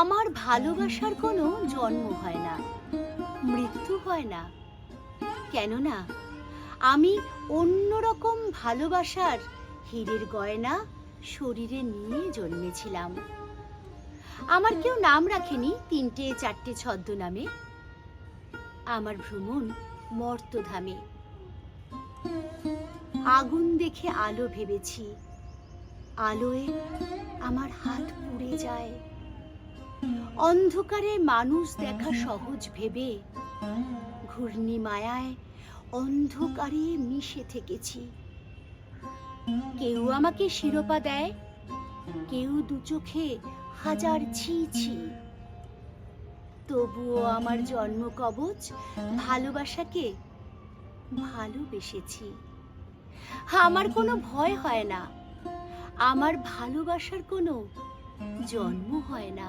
আমার ভালোবাসার কোনো জন্ম হয় না, মৃত্যু হয় না। কেননা, আমি অন্যরকম ভালোবাসার হীরের গয়না শরীরে নিয়ে জন্মেছিলাম। আমার কেউ নাম রাখেনি তিনটে, চারটে ছদ্মনামে আমার ভ্রমণ মর্তধামে। আগুন দেখে আলো ভেবেছি। আলোয় আমার হাত পুড়ে যায়। অন্ধকারে মানুষ দেখা সহজ ভেবে ঘূর্ণি মায়ায় অন্ধকারে মিশে থেকেছি। কেউ আমাকে শিরোপা দেয়, কেউ দু চোখে হাজার ছি ছি। তবুও আমার জন্ম কবচ ভালোবাসাকে ভালোবেসেছি। আমার কোনো ভয় হয় না, আমার ভালোবাসার কোনো জন্ম হয় না।